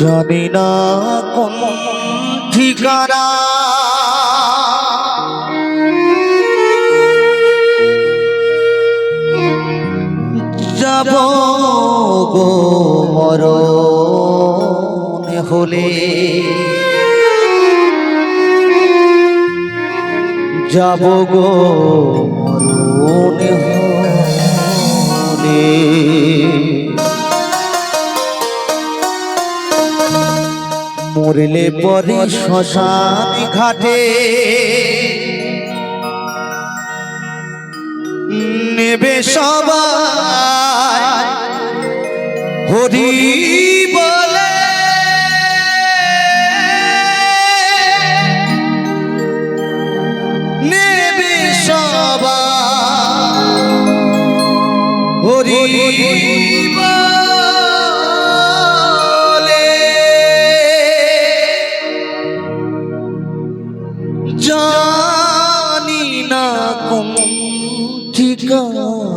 জানি না কোন ঠিকানা। যাব গো মরণে হলে। যাব গো মরণে হলে। মরলে পরে শ্মশান ঘাটে। নেবে সবাই হরি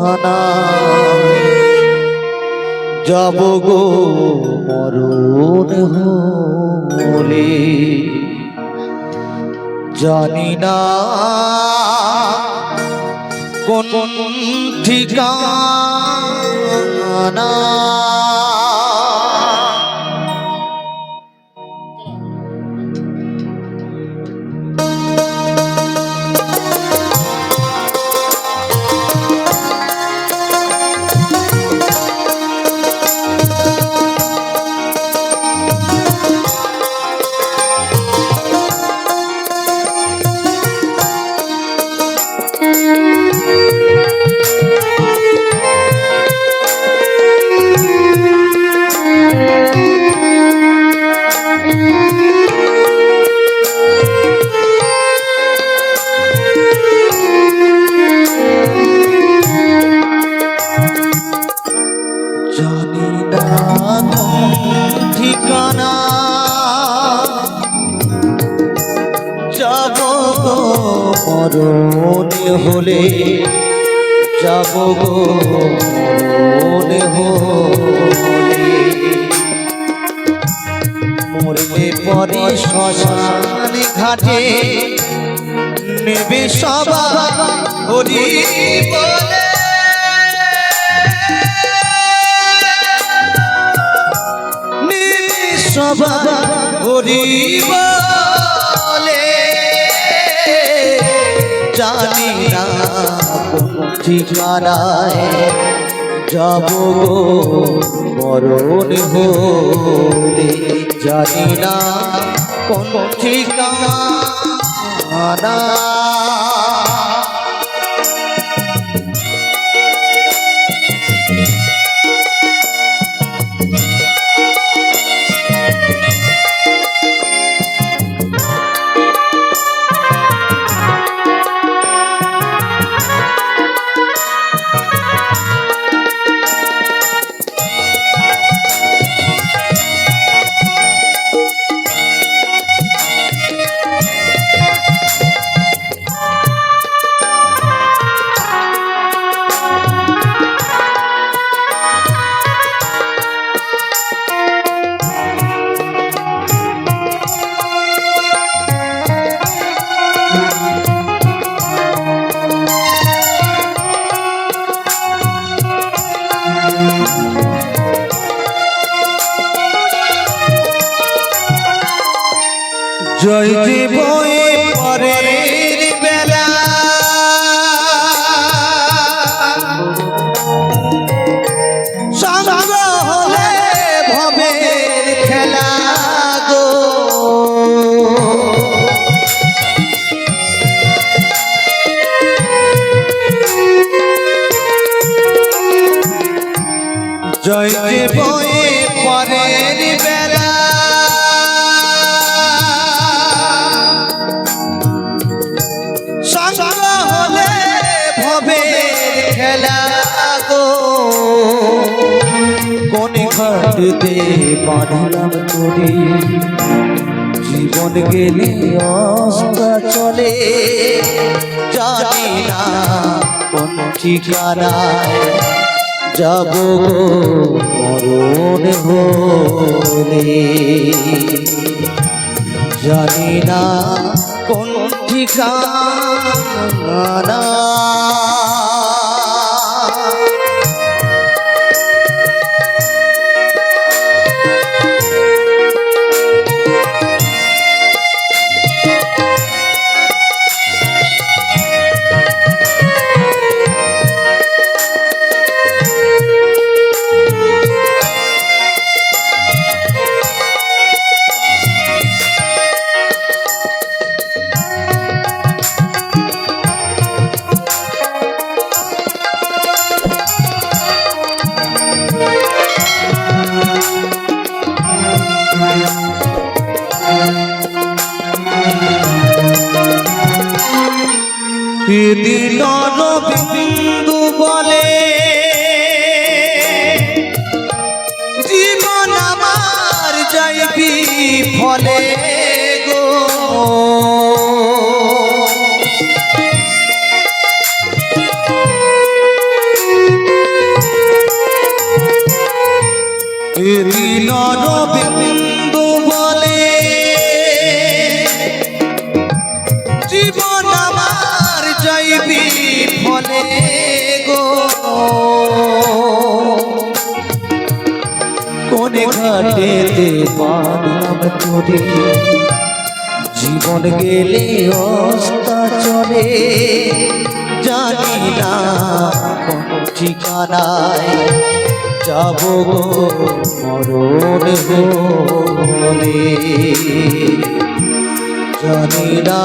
ঠিকানা যাব গো মরণ হলে জানি না কোন ঠিকানা। মরণে হলে যাব গো মরণে হলে। পরে শ্মশান ঘাটে নেবে সবাই হরি বলে। জানি না কোন ঠিকানায় যাব গো মরণ হলে জানি না কোন ঠিকানা। জয় জীব পরের বেলা। সঙ্গ হলে ভবের খেলা গো। জয় ঘাটতে বাঁধলাম তোরে জীবন গেলে অস্তা চলে। জানি না কোন ঠিকানায় যাব মরণ জানি না কোন ঠিকানা। দিল বিন্দু বলে জীবন আমার যাইবি ফলে গো। যাইবি ফলে গো। কোনে ঘাটে বানাম তোরে জীবন গেলে অস্তা চলে, জানি না কোন ঠিকানায় যাব মরণ হলে জানি না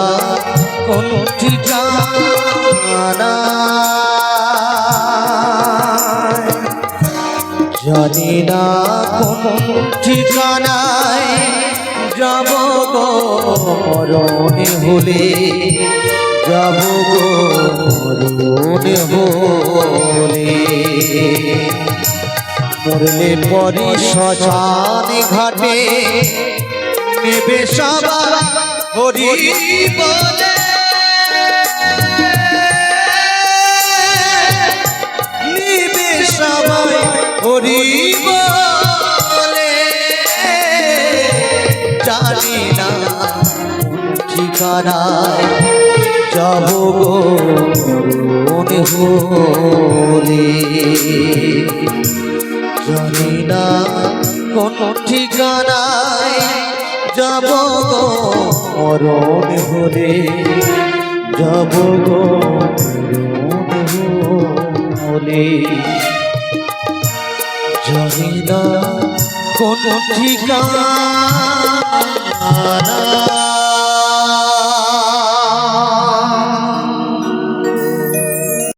কোন ঠিকানা জানি না ঠিকানায় যাব গো মরণে হলে। যাব গো মরণে হলে। মরলে পরি ঘাটে নেবে সবাই হরি বলে ঠিকানায় যাব গো মনে হলে। জানি না কোন ঠিকানায় যাব গো মরণ হলে। যাব গো হলে। জানি না কোন ঠিকানা